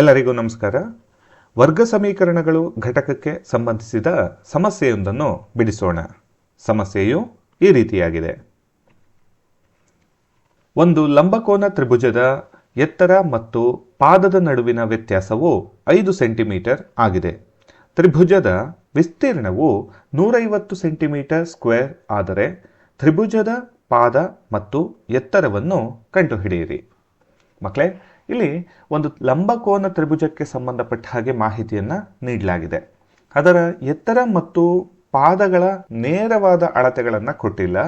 ಎಲ್ಲರಿಗೂ ನಮಸ್ಕಾರ. ವರ್ಗ ಸಮೀಕರಣಗಳು ಘಟಕಕ್ಕೆ ಸಂಬಂಧಿಸಿದ ಸಮಸ್ಯೆಯೊಂದನ್ನು ಬಿಡಿಸೋಣ. ಸಮಸ್ಯೆಯು ಈ ರೀತಿಯಾಗಿದೆ. ಒಂದು ಲಂಬಕೋನ ತ್ರಿಭುಜದ ಎತ್ತರ ಮತ್ತು ಪಾದದ ನಡುವಿನ ವ್ಯತ್ಯಾಸವು ಐದು ಸೆಂಟಿಮೀಟರ್ ಆಗಿದೆ. ತ್ರಿಭುಜದ ವಿಸ್ತೀರ್ಣವು ನೂರೈವತ್ತು ಸೆಂಟಿಮೀಟರ್ ಸ್ಕ್ವೇರ್ ಆದರೆ ತ್ರಿಭುಜದ ಪಾದ ಮತ್ತು ಎತ್ತರವನ್ನು ಕಂಡುಹಿಡಿಯಿರಿ. ಮಕ್ಕಳೇ ಇಲ್ಲಿ ಒಂದು ಲಂಬಕೋನ ತ್ರಿಭುಜಕ್ಕೆ ಸಂಬಂಧಪಟ್ಟ ಹಾಗೆ ಮಾಹಿತಿಯನ್ನು ನೀಡಲಾಗಿದೆ. ಅದರ ಎತ್ತರ ಮತ್ತು ಪಾದಗಳ ನೇರವಾದ ಅಳತೆಗಳನ್ನು ಕೊಟ್ಟಿಲ್ಲ.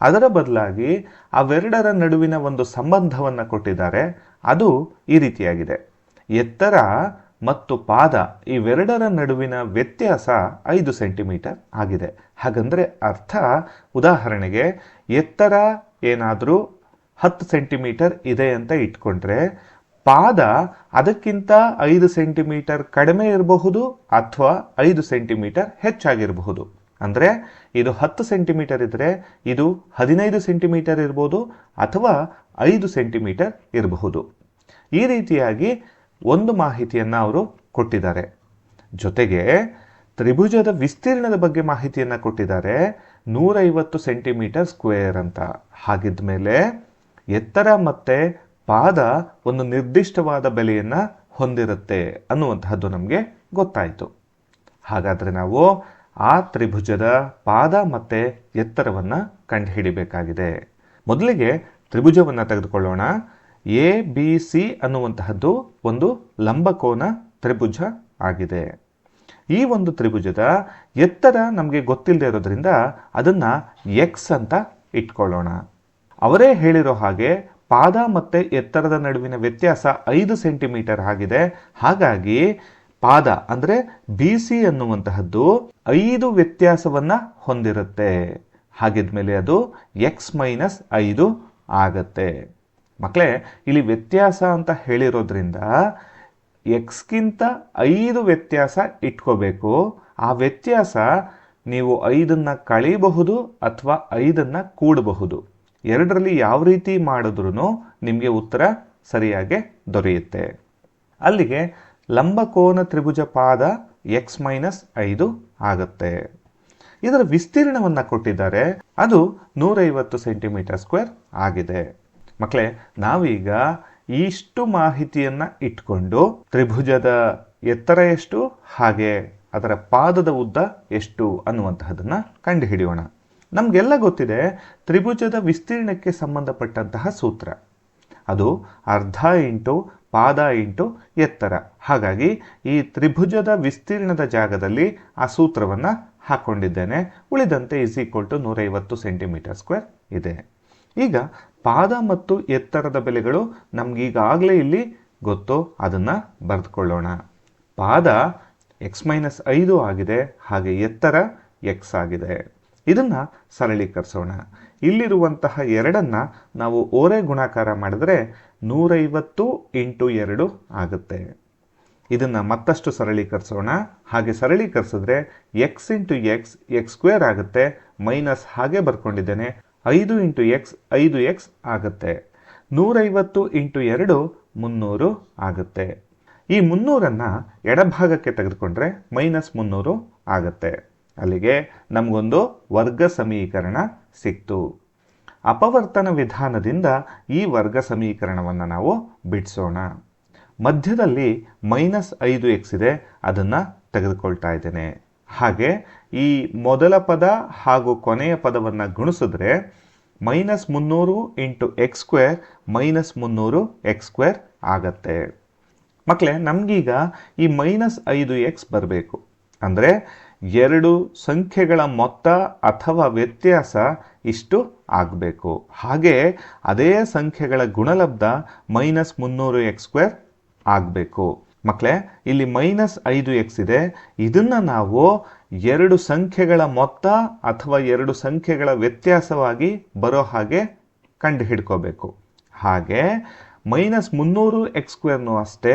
ಅದರ ಬದಲಾಗಿ ಅವೆರಡರ ನಡುವಿನ ಒಂದು ಸಂಬಂಧವನ್ನು ಕೊಟ್ಟಿದ್ದಾರೆ. ಅದು ಈ ರೀತಿಯಾಗಿದೆ. ಎತ್ತರ ಮತ್ತು ಪಾದ ಇವೆರಡರ ನಡುವಿನ ವ್ಯತ್ಯಾಸ ಐದು ಸೆಂಟಿಮೀಟರ್ ಆಗಿದೆ. ಹಾಗಂದ್ರೆ ಅರ್ಥ ಉದಾಹರಣೆಗೆ ಎತ್ತರ ಏನಾದರೂ ಹತ್ತು ಸೆಂಟಿಮೀಟರ್ ಇದೆ ಅಂತ ಇಟ್ಕೊಂಡ್ರೆ ಪಾದ ಅದಕ್ಕಿಂತ ಐದು ಸೆಂಟಿಮೀಟರ್ ಕಡಿಮೆ ಇರಬಹುದು ಅಥವಾ ಐದು ಸೆಂಟಿಮೀಟರ್ ಹೆಚ್ಚಾಗಿರಬಹುದು. ಅಂದರೆ ಇದು ಹತ್ತು ಸೆಂಟಿಮೀಟರ್ ಇದ್ದರೆ ಇದು ಹದಿನೈದು ಸೆಂಟಿಮೀಟರ್ ಇರ್ಬೋದು ಅಥವಾ ಐದು ಸೆಂಟಿಮೀಟರ್ ಇರಬಹುದು. ಈ ರೀತಿಯಾಗಿ ಒಂದು ಮಾಹಿತಿಯನ್ನು ಅವರು ಕೊಟ್ಟಿದ್ದಾರೆ. ಜೊತೆಗೆ ತ್ರಿಭುಜದ ವಿಸ್ತೀರ್ಣದ ಬಗ್ಗೆ ಮಾಹಿತಿಯನ್ನು ಕೊಟ್ಟಿದ್ದಾರೆ. ನೂರೈವತ್ತು ಸೆಂಟಿಮೀಟರ್ ಸ್ಕ್ವೇರ್ ಅಂತ. ಹಾಗಿದ್ದ ಮೇಲೆ ಎತ್ತರ ಮತ್ತು ಪಾದ ಒಂದು ನಿರ್ದಿಷ್ಟವಾದ ಬೆಲೆಯನ್ನು ಹೊಂದಿರುತ್ತೆ ಅನ್ನುವಂತಹದ್ದು ನಮಗೆ ಗೊತ್ತಾಯಿತು. ಹಾಗಾದರೆ ನಾವು ಆ ತ್ರಿಭುಜದ ಪಾದ ಮತ್ತು ಎತ್ತರವನ್ನು ಕಂಡುಹಿಡಿಬೇಕಾಗಿದೆ. ಮೊದಲಿಗೆ ತ್ರಿಭುಜವನ್ನು ತೆಗೆದುಕೊಳ್ಳೋಣ. ಎ, ಬಿ, ಸಿ ಅನ್ನುವಂತಹದ್ದು ಒಂದು ಲಂಬಕೋನ ತ್ರಿಭುಜ ಆಗಿದೆ. ಈ ಒಂದು ತ್ರಿಭುಜದ ಎತ್ತರ ನಮಗೆ ಗೊತ್ತಿಲ್ಲದೆ ಇರೋದ್ರಿಂದ ಅದನ್ನು ಎಕ್ಸ್ ಅಂತ ಇಟ್ಕೊಳ್ಳೋಣ. ಅವರೇ ಹೇಳಿರೋ ಹಾಗೆ ಪಾದ ಮತ್ತು ಎತ್ತರದ ನಡುವಿನ ವ್ಯತ್ಯಾಸ ಐದು ಸೆಂಟಿಮೀಟರ್ ಆಗಿದೆ. ಹಾಗಾಗಿ ಪಾದ ಅಂದರೆ ಬಿ ಸಿ ಅನ್ನುವಂತಹದ್ದು ಐದು ವ್ಯತ್ಯಾಸವನ್ನು ಹೊಂದಿರುತ್ತೆ. ಹಾಗಿದ್ಮೇಲೆ ಅದು ಎಕ್ಸ್ ಮೈನಸ್ ಐದು ಆಗತ್ತೆ. ಮಕ್ಕಳೇ ಇಲ್ಲಿ ವ್ಯತ್ಯಾಸ ಅಂತ ಹೇಳಿರೋದ್ರಿಂದ ಎಕ್ಸ್ಗಿಂತ ಐದು ವ್ಯತ್ಯಾಸ ಇಟ್ಕೋಬೇಕು. ಆ ವ್ಯತ್ಯಾಸ ನೀವು ಐದನ್ನು ಕಳೀಬಹುದು ಅಥವಾ ಐದನ್ನು ಕೂಡಬಹುದು. ಎರಡರಲ್ಲಿ ಯಾವ ರೀತಿ ಮಾಡಿದ್ರೂ ನಿಮಗೆ ಉತ್ತರ ಸರಿಯಾಗಿ ದೊರೆಯುತ್ತೆ. ಅಲ್ಲಿಗೆ ಲಂಬಕೋನ ತ್ರಿಭುಜ ಪಾದ ಎಕ್ಸ್ ಮೈನಸ್ ಐದು ಆಗುತ್ತೆ. ಇದರ ವಿಸ್ತೀರ್ಣವನ್ನು ಕೊಟ್ಟಿದ್ದಾರೆ. ಅದು ನೂರೈವತ್ತು ಸೆಂಟಿಮೀಟರ್ ಸ್ಕ್ವೇರ್ ಆಗಿದೆ. ಮಕ್ಕಳೇ ನಾವೀಗ ಇಷ್ಟು ಮಾಹಿತಿಯನ್ನು ಇಟ್ಕೊಂಡು ತ್ರಿಭುಜದ ಎತ್ತರ ಎಷ್ಟು, ಹಾಗೆ ಅದರ ಪಾದದ ಉದ್ದ ಎಷ್ಟು ಅನ್ನುವಂತಹದನ್ನು ಕಂಡುಹಿಡಿಯೋಣ. ನಮಗೆಲ್ಲ ಗೊತ್ತಿದೆ ತ್ರಿಭುಜದ ವಿಸ್ತೀರ್ಣಕ್ಕೆ ಸಂಬಂಧಪಟ್ಟಂತಹ ಸೂತ್ರ. ಅದು ಅರ್ಧ ಇಂಟು ಪಾದ ಇಂಟು ಎತ್ತರ. ಹಾಗಾಗಿ ಈ ತ್ರಿಭುಜದ ವಿಸ್ತೀರ್ಣದ ಜಾಗದಲ್ಲಿ ಆ ಸೂತ್ರವನ್ನು ಹಾಕ್ಕೊಂಡಿದ್ದೇನೆ ಉಳಿದಂತೆ ಇಸ್ ಈಕ್ವಲ್ ಟು ನೂರೈವತ್ತು ಸೆಂಟಿಮೀಟರ್ ಸ್ಕ್ವೇರ್ ಇದೆ. ಈಗ ಪಾದ ಮತ್ತು ಎತ್ತರದ ಬೆಲೆಗಳು ನಮಗೀಗಾಗಲೇ ಇಲ್ಲಿ ಗೊತ್ತು. ಅದನ್ನು ಬರೆದುಕೊಳ್ಳೋಣ. ಪಾದ ಎಕ್ಸ್ ಮೈನಸ್ ಐದು ಆಗಿದೆ. ಹಾಗೆ ಎತ್ತರ ಎಕ್ಸ್ ಆಗಿದೆ. ಇದನ್ನು ಸರಳೀಕರಿಸೋಣ. ಇಲ್ಲಿರುವಂತಹ ಎರಡನ್ನು ನಾವು ಓರೆ ಗುಣಾಕಾರ ಮಾಡಿದ್ರೆ ನೂರೈವತ್ತು ಇಂಟು ಎರಡು ಆಗುತ್ತೆ. ಇದನ್ನು ಮತ್ತಷ್ಟು ಸರಳೀಕರಿಸೋಣ. ಹಾಗೆ ಸರಳೀಕರಿಸಿದ್ರೆ x into x x square ಆಗುತ್ತೆ, ಮೈನಸ್ ಹಾಗೆ ಬರ್ಕೊಂಡಿದ್ದೇನೆ, ಐದು ಇಂಟು ಎಕ್ಸ್ ಐದು ಎಕ್ಸ್ ಆಗುತ್ತೆ. ನೂರೈವತ್ತು ಇಂಟು ಎರಡು, ಮುನ್ನೂರು ಆಗುತ್ತೆ. ಈ ಮುನ್ನೂರನ್ನು ಎಡಭಾಗಕ್ಕೆ ತೆಗೆದುಕೊಂಡ್ರೆ ಮೈನಸ್ ಮುನ್ನೂರು ಆಗುತ್ತೆ. ಅಲ್ಲಿಗೆ ನಮಗೊಂದು ವರ್ಗ ಸಮೀಕರಣ ಸಿಕ್ತು. ಅಪವರ್ತನ ವಿಧಾನದಿಂದ ಈ ವರ್ಗ ಸಮೀಕರಣವನ್ನು ನಾವು ಬಿಡಿಸೋಣ. ಮಧ್ಯದಲ್ಲಿ ಮೈನಸ್ ಐದು ಎಕ್ಸ್ ಇದೆ, ಅದನ್ನು ತೆಗೆದುಕೊಳ್ತಾ ಇದ್ದೇನೆ. ಹಾಗೆ ಈ ಮೊದಲ ಪದ ಹಾಗೂ ಕೊನೆಯ ಪದವನ್ನು ಗುಣಿಸಿದ್ರೆ ಮೈನಸ್ ಮುನ್ನೂರು ಇಂಟು ಎಕ್ಸ್ ಸ್ಕ್ವೇರ್ ಮೈನಸ್ ಮುನ್ನೂರು ಎಕ್ಸ್ ಸ್ಕ್ವೇರ್ ಆಗತ್ತೆ. ಮಕ್ಕಳೇ ನಮಗೀಗ ಈ ಮೈನಸ್ ಐದು ಎಕ್ಸ್ ಬರಬೇಕು. ಅಂದರೆ ಎರಡು ಸಂಖ್ಯೆಗಳ ಮೊತ್ತ ಅಥವಾ ವ್ಯತ್ಯಾಸ ಇಷ್ಟು ಆಗಬೇಕು. ಹಾಗೆ ಅದೇ ಸಂಖ್ಯೆಗಳ ಗುಣಲಬ್ಧ ಮೈನಸ್ ಮುನ್ನೂರು ಎಕ್ಸ್ ಸ್ಕ್ವೇರ್ ಆಗಬೇಕು. ಮಕ್ಕಳೇ ಇಲ್ಲಿ ಮೈನಸ್ ಐದು ಎಕ್ಸ್ ಇದೆ. ಇದನ್ನು ನಾವು ಎರಡು ಸಂಖ್ಯೆಗಳ ಮೊತ್ತ ಅಥವಾ ಎರಡು ಸಂಖ್ಯೆಗಳ ವ್ಯತ್ಯಾಸವಾಗಿ ಬರೋ ಹಾಗೆ ಕಂಡು ಹಿಡ್ಕೋಬೇಕು ಹಾಗೆ ಮೈನಸ್ ಮುನ್ನೂರು ಎಕ್ಸ್ ಸ್ಕ್ವೇರ್ನು ಅಷ್ಟೇ,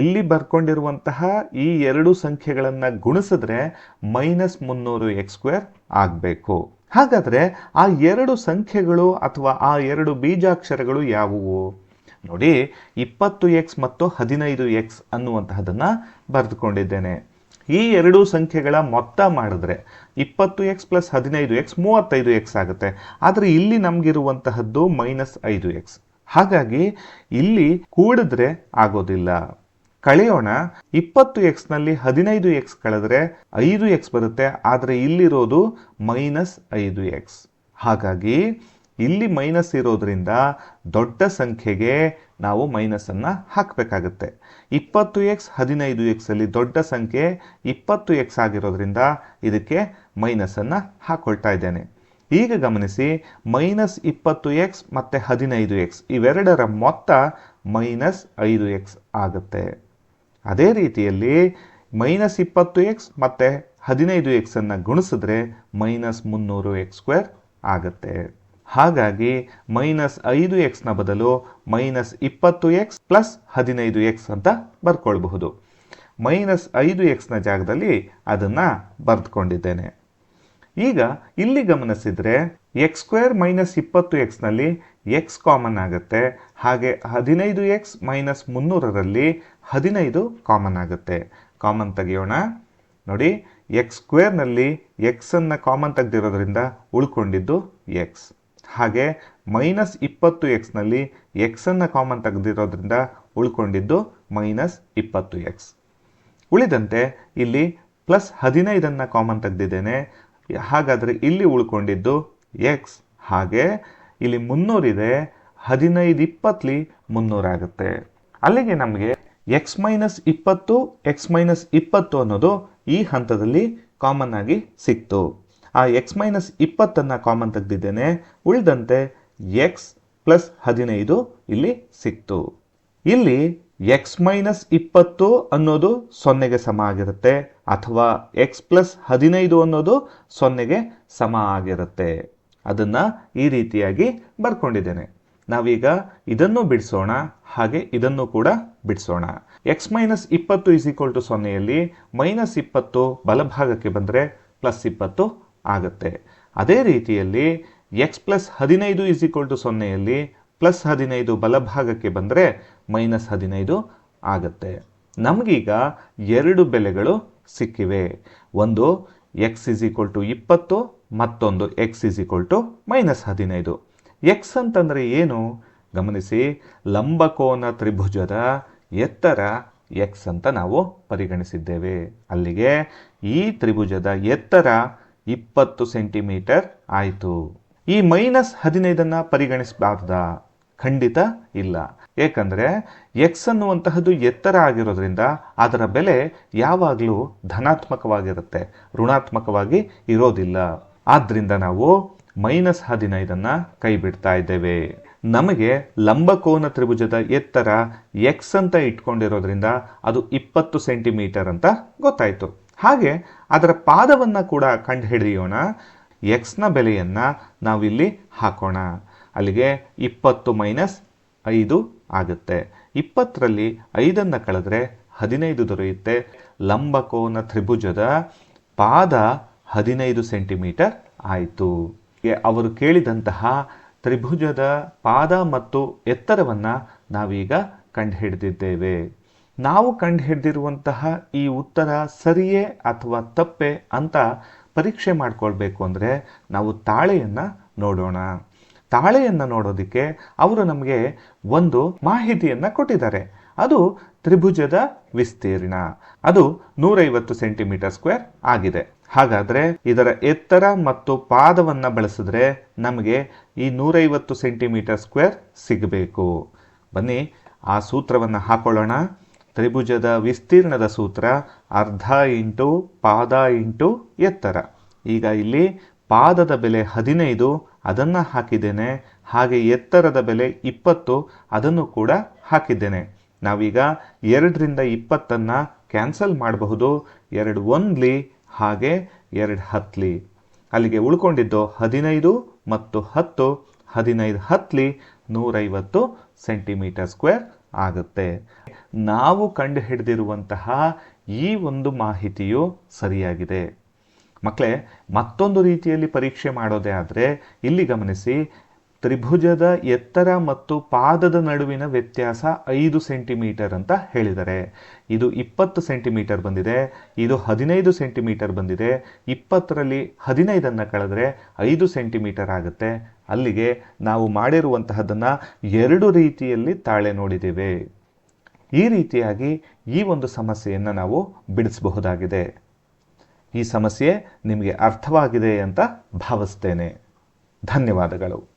ಇಲ್ಲಿ ಬರ್ಕೊಂಡಿರುವಂತಹ ಈ ಎರಡು ಸಂಖ್ಯೆಗಳನ್ನು ಗುಣಿಸಿದ್ರೆ ಮೈನಸ್ ಮುನ್ನೂರು ಎಕ್ಸ್ ಸ್ಕ್ವೇರ್ ಆಗಬೇಕು. ಹಾಗಾದರೆ ಆ ಎರಡು ಸಂಖ್ಯೆಗಳು ಅಥವಾ ಆ ಎರಡು ಬೀಜಾಕ್ಷರಗಳು ಯಾವುವು? ನೋಡಿ, ಇಪ್ಪತ್ತು ಎಕ್ಸ್ ಮತ್ತು ಹದಿನೈದು ಎಕ್ಸ್ ಅನ್ನುವಂತಹದನ್ನು ಬರೆದುಕೊಂಡಿದ್ದೇನೆ. ಈ ಎರಡು ಸಂಖ್ಯೆಗಳ ಮೊತ್ತ ಮಾಡಿದ್ರೆ ಇಪ್ಪತ್ತು ಎಕ್ಸ್ ಪ್ಲಸ್ ಹದಿನೈದು ಎಕ್ಸ್ ಮೂವತ್ತೈದು ಎಕ್ಸ್ ಆಗುತ್ತೆ. ಆದರೆ ಇಲ್ಲಿ ನಮಗಿರುವಂತಹದ್ದು ಮೈನಸ್ ಐದು ಎಕ್ಸ್ ಹಾಗಾಗಿ ಇಲ್ಲಿ ಕೂಡಿದ್ರೆ ಆಗೋದಿಲ್ಲ. ಕಳೆಯೋಣ ಇಪ್ಪತ್ತು ಎಕ್ಸ್ನಲ್ಲಿ ಹದಿನೈದು ಎಕ್ಸ್ ಕಳೆದ್ರೆ ಐದು ಎಕ್ಸ್ ಬರುತ್ತೆ, ಆದರೆ ಇಲ್ಲಿರೋದು ಮೈನಸ್ ಐದು ಎಕ್ಸ್ ಹಾಗಾಗಿ ಇಲ್ಲಿ ಮೈನಸ್ ಇರೋದ್ರಿಂದ ದೊಡ್ಡ ಸಂಖ್ಯೆಗೆ ನಾವು ಮೈನಸ್ ಅನ್ನು ಹಾಕಬೇಕಾಗುತ್ತೆ. ಇಪ್ಪತ್ತು ಎಕ್ಸ್ ಹದಿನೈದು ಎಕ್ಸಲ್ಲಿ ದೊಡ್ಡ ಸಂಖ್ಯೆ ಇಪ್ಪತ್ತು ಎಕ್ಸ್ ಆಗಿರೋದ್ರಿಂದ ಇದಕ್ಕೆ ಮೈನಸನ್ನು ಹಾಕೊಳ್ತಾ ಇದ್ದೇನೆ. ಈಗ ಗಮನಿಸಿ, ಮೈನಸ್ ಇಪ್ಪತ್ತು ಎಕ್ಸ್ ಮತ್ತು ಹದಿನೈದು ಎಕ್ಸ್. ಇವೆರಡರ ಮೊತ್ತ ಮೈನಸ್ ಐದು ಎಕ್ಸ್ ಆಗುತ್ತೆ. ಅದೇ ರೀತಿಯಲ್ಲಿ ಮೈನಸ್ ಇಪ್ಪತ್ತು ಎಕ್ಸ್ ಮತ್ತು ಹದಿನೈದು ಎಕ್ಸನ್ನು ಗುಣಿಸಿದ್ರೆ ಮೈನಸ್ ಮುನ್ನೂರು ಎಕ್ಸ್ ಸ್ಕ್ವೇರ್ ಆಗುತ್ತೆ. ಹಾಗಾಗಿ ಮೈನಸ್ ಐದು ಎಕ್ಸ್ನ ಬದಲು ಮೈನಸ್ ಇಪ್ಪತ್ತು ಎಕ್ಸ್ ಪ್ಲಸ್ ಹದಿನೈದು ಎಕ್ಸ್ ಅಂತ ಬರ್ಕೊಳ್ಬಹುದು. ಮೈನಸ್ ಐದು ಎಕ್ಸ್ನ ಜಾಗದಲ್ಲಿ ಅದನ್ನು ಬರೆದುಕೊಂಡಿದ್ದೇನೆ. ಈಗ ಇಲ್ಲಿ ಗಮನಿಸಿದ್ರೆ ಎಕ್ಸ್ ಸ್ಕ್ವೇರ್ ಮೈನಸ್ ಇಪ್ಪತ್ತು ಎಕ್ಸ್ನಲ್ಲಿ ಎಕ್ಸ್ ಕಾಮನ್ ಆಗುತ್ತೆ. ಹಾಗೆ ಹದಿನೈದು ಎಕ್ಸ್ ಮೈನಸ್ ಮುನ್ನೂರರಲ್ಲಿ ಹದಿನೈದು ಕಾಮನ್ ಆಗುತ್ತೆ. ಕಾಮನ್ ತೆಗೆಯೋಣ. ನೋಡಿ ಎಕ್ಸ್ ಸ್ಕ್ವೇರ್ನಲ್ಲಿ ಎಕ್ಸನ್ನು ಕಾಮನ್ ತೆಗೆದಿರೋದ್ರಿಂದ ಉಳ್ಕೊಂಡಿದ್ದು ಎಕ್ಸ್ ಹಾಗೆ ಮೈನಸ್ ಇಪ್ಪತ್ತು ಎಕ್ಸ್ನಲ್ಲಿ ಎಕ್ಸನ್ನು ಕಾಮನ್ ತೆಗೆದಿರೋದ್ರಿಂದ ಉಳ್ಕೊಂಡಿದ್ದು ಮೈನಸ್ ಇಪ್ಪತ್ತು ಎಕ್ಸ್ ಉಳಿದಂತೆ ಇಲ್ಲಿ ಪ್ಲಸ್ ಹದಿನೈದನ್ನು ಕಾಮನ್ ತೆಗೆದಿದ್ದೇನೆ. ಹಾಗಾದರೆ ಇಲ್ಲಿ ಉಳ್ಕೊಂಡಿದ್ದು ಎಕ್ಸ್ ಹಾಗೆ ಇಲ್ಲಿ ಮುನ್ನೂರಿದೆ, ಹದಿನೈದು ಇಪ್ಪತ್ತಲಿ ಮುನ್ನೂರಾಗುತ್ತೆ. ಅಲ್ಲಿಗೆ ನಮಗೆ ಎಕ್ಸ್ ಮೈನಸ್ ಇಪ್ಪತ್ತು ಎಕ್ಸ್ ಮೈನಸ್ ಇಪ್ಪತ್ತು ಅನ್ನೋದು ಈ ಹಂತದಲ್ಲಿ ಕಾಮನ್ ಆಗಿ ಸಿಕ್ತು. ಆ ಎಕ್ಸ್ ಮೈನಸ್ ಇಪ್ಪತ್ತನ್ನು ಕಾಮನ್ ತೆಗೆದಿದ್ದೇನೆ. ಉಳಿದಂತೆ ಎಕ್ಸ್ ಪ್ಲಸ್ ಹದಿನೈದು ಇಲ್ಲಿ ಸಿಕ್ತು. ಇಲ್ಲಿ ಎಕ್ಸ್ ಮೈನಸ್ ಇಪ್ಪತ್ತು ಅನ್ನೋದು ಸೊನ್ನೆಗೆ ಸಮ ಆಗಿರುತ್ತೆ. ಅಥವಾ ಎಕ್ಸ್ ಪ್ಲಸ್ ಹದಿನೈದು ಅನ್ನೋದು ಸೊನ್ನೆಗೆ ಸಮ ಆಗಿರುತ್ತೆ. ಅದನ್ನು ಈ ರೀತಿಯಾಗಿ ಬರ್ಕೊಂಡಿದ್ದೇನೆ. ನಾವೀಗ ಇದನ್ನು ಬಿಡಿಸೋಣ. ಹಾಗೆ ಇದನ್ನು ಕೂಡ ಬಿಡಿಸೋಣ. ಎಕ್ಸ್ ಮೈನಸ್ ಇಪ್ಪತ್ತು ಇಸ್ ಈಕ್ವಲ್ ಟು ಸೊನ್ನೆಯಲ್ಲಿ ಮೈನಸ್ ಇಪ್ಪತ್ತು ಬಲಭಾಗಕ್ಕೆ ಬಂದರೆ ಪ್ಲಸ್ ಇಪ್ಪತ್ತು ಆಗುತ್ತೆ. ಅದೇ ರೀತಿಯಲ್ಲಿ ಎಕ್ಸ್ ಪ್ಲಸ್ ಹದಿನೈದು ಇಸ್ ಈಕ್ವಲ್ ಟು ಸೊನ್ನೆಯಲ್ಲಿ ಪ್ಲಸ್ ಹದಿನೈದು ಬಲಭಾಗಕ್ಕೆ ಬಂದರೆ ಮೈನಸ್ ಹದಿನೈದು ಆಗತ್ತೆ. ನಮಗೀಗ ಎರಡು ಬೆಲೆಗಳು ಸಿಕ್ಕಿವೆ. ಒಂದು ಎಕ್ಸ್ ಇಸ್ ಈಕ್ವಲ್ ಟು ಇಪ್ಪತ್ತು, ಮತ್ತೊಂದು x is equal to minus ಹದಿನೈದು. ಎಕ್ಸ್ ಅಂತಂದರೆ ಏನು? ಗಮನಿಸಿ ಲಂಬಕೋನ ತ್ರಿಭುಜದ ಎತ್ತರ ಎಕ್ಸ್ ಅಂತ ನಾವು ಪರಿಗಣಿಸಿದ್ದೇವೆ. ಅಲ್ಲಿಗೆ ಈ ತ್ರಿಭುಜದ ಎತ್ತರ ಇಪ್ಪತ್ತು ಸೆಂಟಿಮೀಟರ್ ಆಯಿತು. ಈ ಮೈನಸ್ ಹದಿನೈದನ್ನು ಪರಿಗಣಿಸಬಾರ್ದ? ಖಂಡಿತ ಇಲ್ಲ. ಏಕೆಂದರೆ ಎಕ್ಸ್ ಅನ್ನುವಂತಹದ್ದು ಎತ್ತರ ಆಗಿರೋದ್ರಿಂದ ಅದರ ಬೆಲೆ ಯಾವಾಗಲೂ ಧನಾತ್ಮಕವಾಗಿರುತ್ತೆ, ಋಣಾತ್ಮಕವಾಗಿ ಇರೋದಿಲ್ಲ. ಆದ್ದರಿಂದ ನಾವು ಮೈನಸ್ ಹದಿನೈದನ್ನು ಕೈ ಬಿಡ್ತಾ ಇದ್ದೇವೆ. ನಮಗೆ ಲಂಬಕೋನ ತ್ರಿಭುಜದ ಎತ್ತರ ಎಕ್ಸ್ ಅಂತ ಇಟ್ಕೊಂಡಿರೋದ್ರಿಂದ ಅದು ಇಪ್ಪತ್ತು ಸೆಂಟಿಮೀಟರ್ ಅಂತ ಗೊತ್ತಾಯಿತು. ಹಾಗೆ ಅದರ ಪಾದವನ್ನು ಕೂಡ ಕಂಡುಹಿಡಿಯೋಣ. ಎಕ್ಸ್ನ ಬೆಲೆಯನ್ನು ನಾವಿಲ್ಲಿ ಹಾಕೋಣ. ಅಲ್ಲಿಗೆ ಇಪ್ಪತ್ತು ಮೈನಸ್ ಐದು ಆಗುತ್ತೆ. ಇಪ್ಪತ್ತರಲ್ಲಿ ಐದನ್ನು ಕಳೆದ್ರೆ ಹದಿನೈದು ದೊರೆಯುತ್ತೆ. ಲಂಬಕೋನ ತ್ರಿಭುಜದ ಪಾದ ಹದಿನೈದು ಸೆಂಟಿಮೀಟರ್ ಆಯಿತು. ಅವರು ಕೇಳಿದಂತಹ ತ್ರಿಭುಜದ ಪಾದ ಮತ್ತು ಎತ್ತರವನ್ನು ನಾವೀಗ ಕಂಡುಹಿಡಿದಿದ್ದೇವೆ. ನಾವು ಕಂಡುಹಿಡಿದಿರುವಂತಹ ಈ ಉತ್ತರ ಸರಿಯೇ ಅಥವಾ ತಪ್ಪೆ ಅಂತ ಪರೀಕ್ಷೆ ಮಾಡಿಕೊಳ್ಬೇಕು ಅಂದರೆ ನಾವು ತಾಳೆಯನ್ನು ನೋಡೋಣ. ತಾಳೆಯನ್ನು ನೋಡೋದಕ್ಕೆ ಅವರು ನಮಗೆ ಒಂದು ಮಾಹಿತಿಯನ್ನು ಕೊಟ್ಟಿದ್ದಾರೆ. ಅದು ತ್ರಿಭುಜದ ವಿಸ್ತೀರ್ಣ. ಅದು ನೂರೈವತ್ತು ಸೆಂಟಿಮೀಟರ್ ಸ್ಕ್ವೇರ್ ಆಗಿದೆ. ಹಾಗಾದರೆ ಇದರ ಎತ್ತರ ಮತ್ತು ಪಾದವನ್ನು ಬಳಸಿದ್ರೆ ನಮಗೆ ಈ ನೂರೈವತ್ತು ಸೆಂಟಿಮೀಟರ್ ಸ್ಕ್ವೇರ್ ಸಿಗಬೇಕು. ಬನ್ನಿ, ಆ ಸೂತ್ರವನ್ನು ಹಾಕೊಳ್ಳೋಣ. ತ್ರಿಭುಜದ ವಿಸ್ತೀರ್ಣದ ಸೂತ್ರ ಅರ್ಧ ಇಂಟು ಪಾದ ಇಂಟು ಎತ್ತರ. ಈಗ ಇಲ್ಲಿ ಪಾದದ ಬೆಲೆ ಹದಿನೈದು ಅದನ್ನು ಹಾಕಿದ್ದೇನೆ. ಹಾಗೆ ಎತ್ತರದ ಬೆಲೆ ಇಪ್ಪತ್ತು, ಅದನ್ನು ಕೂಡ ಹಾಕಿದ್ದೇನೆ. ನಾವೀಗ ಎರಡರಿಂದ ಇಪ್ಪತ್ತನ್ನು ಕ್ಯಾನ್ಸಲ್ ಮಾಡಬಹುದು. ಎರಡು ಒಂದ್ಲಿ, ಹಾಗೆ ಎರಡು ಹತ್ತಲಿ ಅಲ್ಲಿಗೆ ಉಳ್ಕೊಂಡಿದ್ದು ಹದಿನೈದು ಮತ್ತು ಹತ್ತು. ಹದಿನೈದು ಹತ್ಲಿ ನೂರೈವತ್ತು ಸೆಂಟಿಮೀಟರ್ ಸ್ಕ್ವೇರ್ ಆಗುತ್ತೆ. ನಾವು ಕಂಡುಹಿಡಿದಿರುವಂತಹ ಈ ಒಂದು ಮಾಹಿತಿಯು ಸರಿಯಾಗಿದೆ. ಮಕ್ಕಳೇ ಮತ್ತೊಂದು ರೀತಿಯಲ್ಲಿ ಪರೀಕ್ಷೆ ಮಾಡೋದೇ ಆದರೆ ಇಲ್ಲಿ ಗಮನಿಸಿ, ತ್ರಿಭುಜದ ಎತ್ತರ ಮತ್ತು ಪಾದದ ನಡುವಿನ ವ್ಯತ್ಯಾಸ ಐದು ಸೆಂಟಿಮೀಟರ್ ಅಂತ ಹೇಳಿದ್ದಾರೆ ಇದು ಇಪ್ಪತ್ತು ಸೆಂಟಿಮೀಟರ್ ಬಂದಿದೆ, ಇದು ಹದಿನೈದು ಸೆಂಟಿಮೀಟರ್ ಬಂದಿದೆ, ಇಪ್ಪತ್ತರಲ್ಲಿ ಹದಿನೈದನ್ನು ಕಳೆದ್ರೆ ಐದು ಸೆಂಟಿಮೀಟರ್ ಆಗುತ್ತೆ. ಅಲ್ಲಿಗೆ ನಾವು ಮಾಡಿರುವಂತಹದನ್ನು ಎರಡು ರೀತಿಯಲ್ಲಿ ತಾಳೆ ನೋಡಿದ್ದೇವೆ. ಈ ರೀತಿಯಾಗಿ ಈ ಒಂದು ಸಮಸ್ಯೆಯನ್ನು ನಾವು ಬಿಡಿಸಬಹುದಾಗಿದೆ. ಈ ಸಮಸ್ಯೆ ನಿಮಗೆ ಅರ್ಥವಾಗಿದೆ ಅಂತ ಭಾವಿಸ್ತೇನೆ. ಧನ್ಯವಾದಗಳು.